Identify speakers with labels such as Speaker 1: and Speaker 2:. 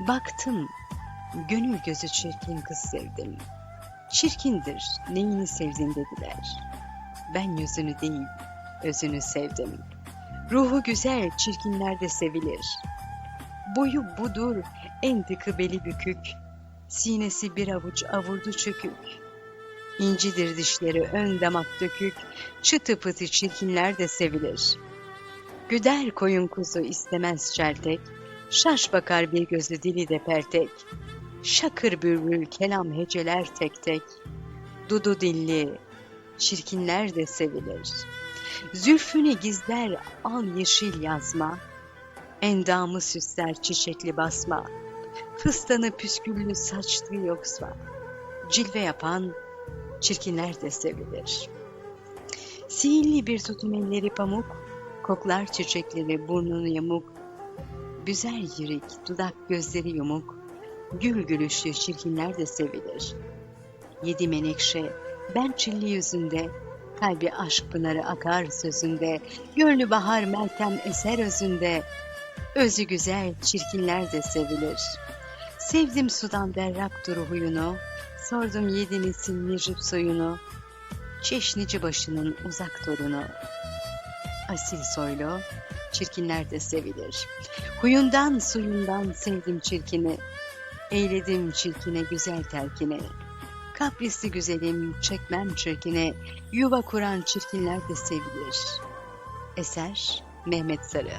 Speaker 1: Baktım, gönül gözü çirkin kız sevdim. Çirkindir, neyini sevdin dediler. Ben yüzünü değil, özünü sevdim. Ruhu güzel, çirkinlerde sevilir. Boyu budur, en dıkı beli bükük. Sinesi bir avuç avurdu çökük. İncidir dişleri ön damak dökük. Çıtı pıtı çirkinler de sevilir. Güder koyun kuzu istemez çeltek. Şaş bakar bir gözü dili de pertek. Şakır bülbül kelam heceler tek tek. Dudu dilli çirkinler de sevilir. Zülfünü gizler al yeşil yazma. Endamı süsler çiçekli basma. Fıstanı püsküllü saçlı yoksa. Cilve yapan çirkinler de sevilir. Sihirli bir tutum elleri pamuk, koklar çiçekleri burnunu yamuk, güzel yirik, dudak gözleri yumuk, gül gülüşlü çirkinler de sevilir. Yedi menekşe, ben çilli yüzünde, kalbi aşk pınarı akar sözünde, gönlü bahar meltem eser özünde, özü güzel çirkinler de sevilir. Sevdim sudan berrak duru huyunu, sordum yedi nesil necip soyunu, çeşnici başının uzak torunu. Asil soylu, çirkinler de sevilir. Huyundan suyundan sevdim çirkini, eyledim çirkine güzel terkini. Kaprisli güzelim, çekmem çirkine, yuva kuran çirkinler de sevilir. Eser Mehmet Sarı